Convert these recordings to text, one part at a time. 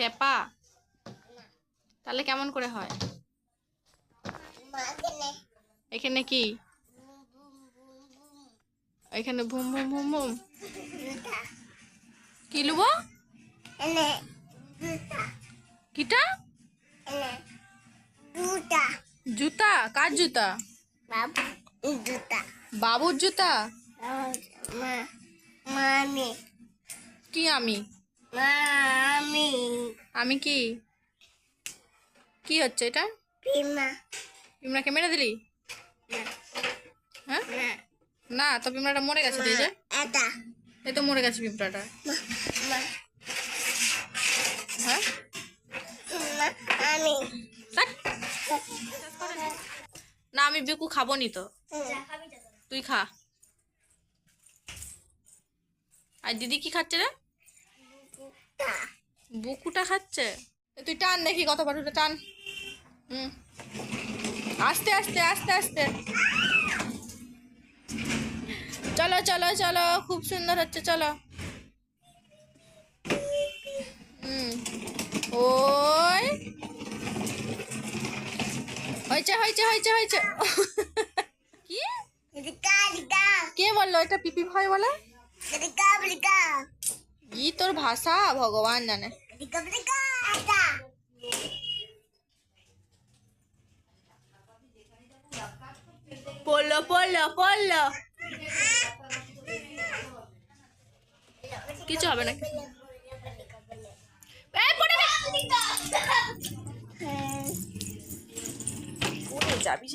খেপা তাহলে কেমন করে হয় এখানে কি এখানে ভুম ভুম ভুম ভুম কি লুবো কিটা জুতা কার জুতা বাবুর জুতা কি আমি মামি আমি কি? কি হচ্ছে এটা? পিমা পিমড়াকে মেরে দিলি? হ্যাঁ? না। তো পিমড়াটা মরে গেছে এই যে। এটা। এই তো মরে গেছে পিঁপড়াটা হ্যাঁ? না আমি বিকু খাব নি। তো তুই খা। আর দিদি কি খাচ্ছে রে? বুকুটা খাচ্ছে। তুই টান দেখি কত পাঠুটা টান। হুম। আস্তে আস্তে আস্তে আস্তে। চলো চলো চলো খুব সুন্দর হচ্ছে চলো। হুম। ওই। হয়েছে হয়েছে হয়েছে হয়েছে। কি? কে বলল? এটা পিপি ভয় বলে? ই তোর ভাষা? ভগবান জানে। পড়ল পড়ল পড়ল। কিছু হবে না যাবি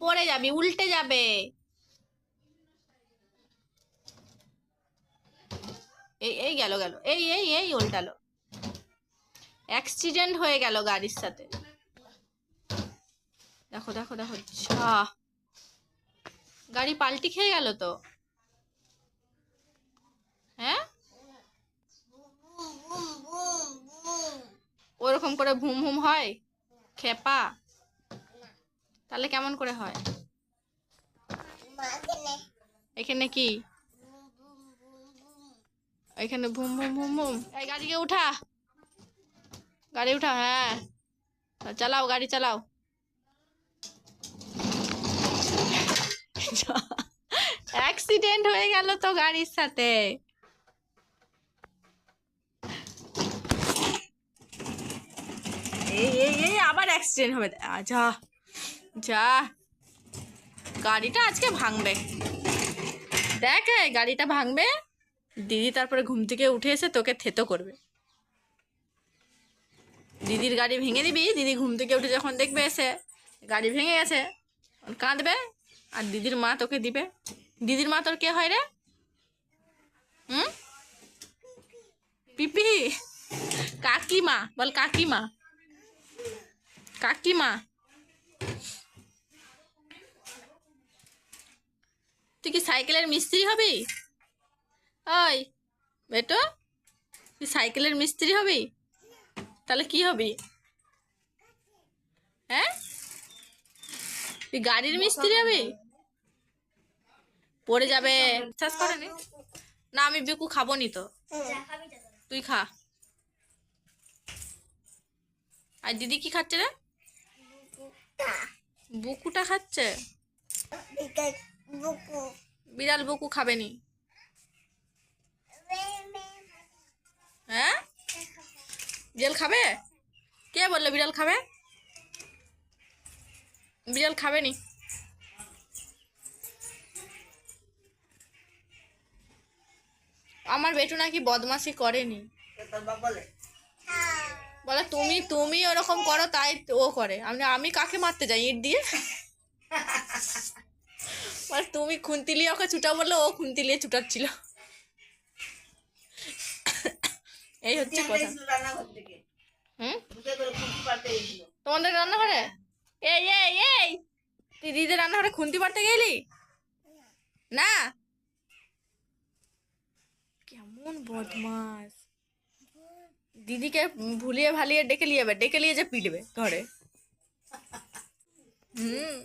পড়ে যাবি, উল্টে যাবে। এই এই গেল গেল। এই এই এই উল্টালো। অ্যাক্সিডেন্ট হয়ে গেল গাড়ির সাথে। দেখো দেখো দেখো। যা গাড়ি পাল্টি খেয়ে গেল তো? হ্যাঁ? ওরকম করে ভুম ভুম হয়? খেপা? তাহলে কেমন করে হয়? এখানে কি? এখানে ভুম ভুম ভুম ভুম এই গাড়িকে উঠা। গাড়ি উঠা হ্যাঁ। চালাও, গাড়ি চালাও। অ্যাক্সিডেন্ট হয়ে গেল তো গাড়ির সাথে। এই এই আবার অ্যাক্সিডেন্ট হবে। যা। যা। গাড়িটা আজকে ভাঙবে। দেখ গাড়িটা ভাঙবে। দিদি তারপরে ঘুম থেকে উঠে এসে তোকে থেতো করবে। দিদির গাড়ি ভেঙে দিবি, দিদি ঘুম থেকে উঠে যখন দেখবে এসে গাড়ি ভেঙে গেছে কাঁদবে আর দিদির মা তোকে দিবে। দিদির মা তোর কে হয় রে? হুম? পিপি, কাকিমা, বল কাকিমা। কাকিমা। তুই কি সাইকেলের মিস্ত্রি হবি? ওই বেটো তুই সাইকেলের মিস্ত্রি হবি? তাহলে কি হবি? হ্যাঁ? তুই গাড়ির মিস্ত্রি হবি? পড়ে যাবে। বিশ্বাস করেনি না। আমি বিকু খাব নি তো। তুই খা। আর দিদি কি খাচ্ছে রে? বুকুটা। খাচ্ছে? বিড়াল বুকু খাবে নি। হ্যাঁ? বিড়াল খাবে? কে বলল বিড়াল খাবে? বিড়াল খাবে নি আমার বেটু নাকি বদমাশি করেনি। বলে, তুমি তুমি ওরকম করো, তাই ও করে। আমি আমি কাকে মারতে যাই, ইট দিয়ে? বলে, তুমি খুন্তি নিয়ে ওকে ছুটা বলল, ও খুন্তি নিয়ে ছুটাচ্ছিল। এই হচ্ছে কথা। হুম? তোমাদের রান্নাঘরে? এই এই এই! তুই দিদিদের রান্নাঘরে খুন্তি পাড়তে গেলি? না? কেমন বদমাস। দিদিকে ভুলিয়ে ভালিয়ে ডেকে নিয়ে যাবে ডেকে নিয়ে যে পিটবে ঘরে। হুম।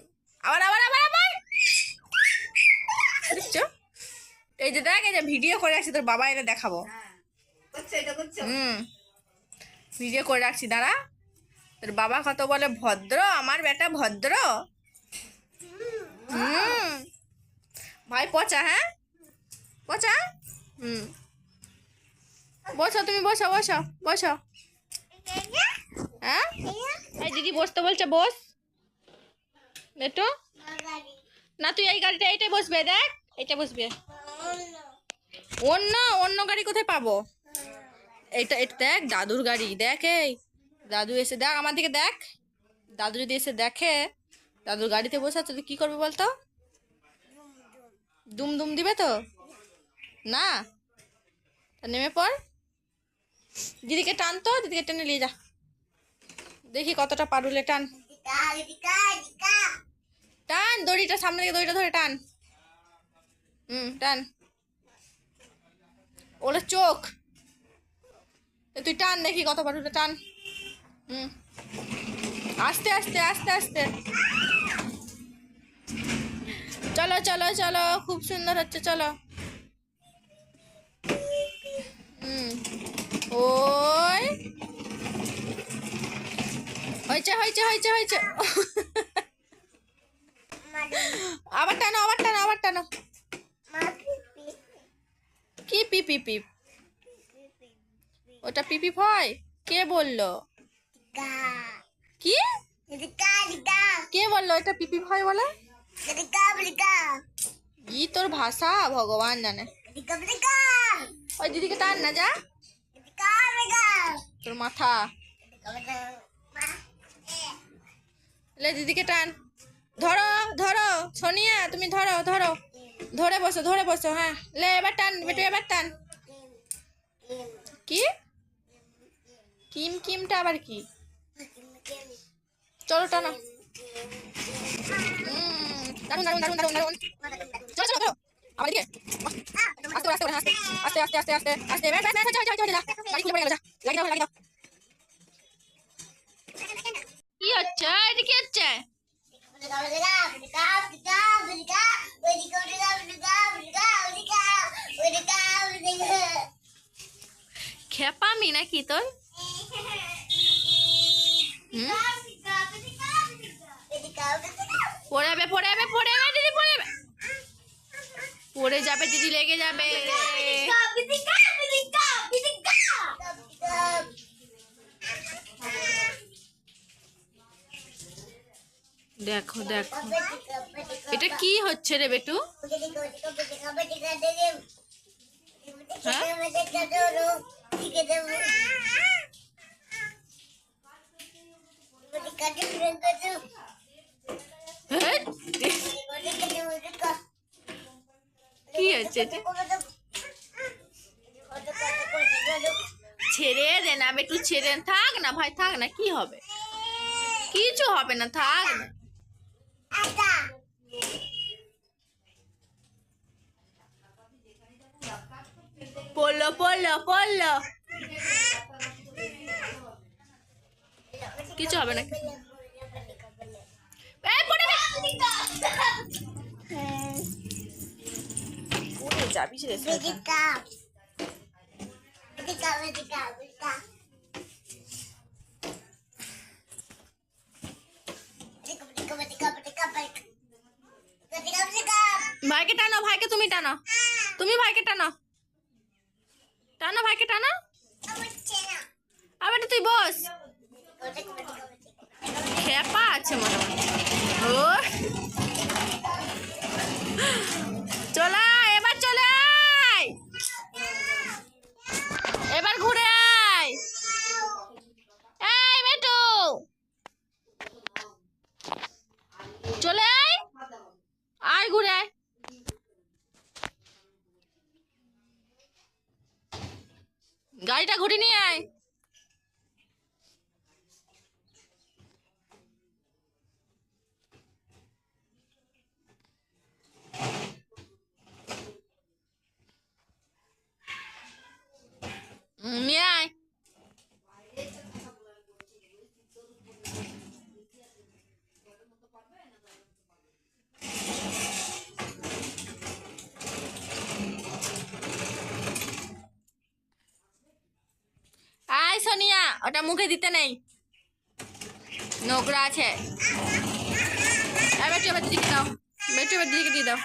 আবার আবার আবার আবার! এই যে দেখ এই যে ভিডিও করে রাখছি তোর বাবা এনে দেখাবো। করছ হুম। ভিডিও করে রাখছি দাঁড়া। তোর বাবা কত বলে ভদ্র? আমার বেটা ভদ্র? হুম। ভাই পচা হ্যাঁ? পচা? হুম। বসো তুমি বসো বসো বসো। হ্যাঁ? এই দিদি বসতে বলছে বস। একটু না তুই এই গাড়িটা এইটাই বসবে দেখ। এইটা বসবে। অন্য অন্য গাড়ি কোথায় পাবো? এটা এটা দেখ, দাদুর গাড়ি, দেখ এই। দাদু এসে দেখ, আমার দিকে দেখ। দাদু যদি এসে দেখে, দাদুর গাড়িতে বসে আছে তুই কী করবি বলতো? দুম দুম দিবে তো? না? নেমে পড়। দিদিকে টান তো, দিদিকে টেনে নিয়ে যা। দেখি কতটা পারুলে টান। টান, দড়িটা, সামনে থেকে দড়িটা ধরে টান। হুম, টান। ওটা চোখ। তুই টান দেখি কত পারুলে টান। হুম। আস্তে আস্তে আস্তে আস্তে। চলো চলো চলো খুব সুন্দর হচ্ছে চলো। হুম। ওই। হয়েছে হয়েছে হয়েছে হয়েছে। আবার টানো আবার টানো আবার টানো। কি পিপি পিপ? ওটা পিপি ভয়? কে বলল? কি? কে বলল এটা পিপি ভয় বলে? ই তোর ভাষা ভগবান জানে। ওই দিদিকে টান না যা। তোর মাথা। লে দিদিকে টান। ধরো ধরো সোনিয়া তুমি ধরো ধরো। ধরে বসো ধরে বসো হ্যাঁ। লে এবার টান বেটু এবার টান। কি? কিম কিমটা আবার কি চলো টানো দারুণ দারুণ দারুণ দারুণ দারুণ চলো চলো চলো আমার দিকে আস্তে আস্তে আস্তে আস্তে আস্তে আস্তে আস্তে ব্যাস, ব্যাস, ব্যাস, হয়েছে, হয়েছে, হয়েছে, গাড়ি খুলে পড়ে গেল, যা। লাগিয়ে দাও, লাগিয়ে দাও। কি হচ্ছে এটা কি হচ্ছে খেপামি নাকি তোর? পড়ে যাবে পড়ে যাবে যাবে দিদি পড়ে যাবে, দিদি, লেগে যাবে। দেখো দেখো। এটা কি হচ্ছে রে, বেটু? হ্যাঁ? ছেড়ে দে না বেটু ছেড়ে। থাক না ভাই, থাক না, কি হবে? কিছু হবে না, থাক না। পড়ল পড়ল পড়ল। কিছু হবে না। যাবি রে ভাইকে টানো ভাইকে তুমি টানো। তুমি ভাইকে টানো। টানো ভাইকে টানো। আবার তুই বস। খেপা আছে হয়। ও চলে এবার চলে এবার ঘুরে আয়। চলে আয়। আয় ঘুরে আয়। গাড়িটা ঘুরে নিয়ে আয় হুম, নিয়ে আয় সোনিয়া ওটা মুখে দিতে নেই। নোংরা আছে। এবার দিদিকে দাও। বেটু এবার দিদিকে দিয়ে দাও।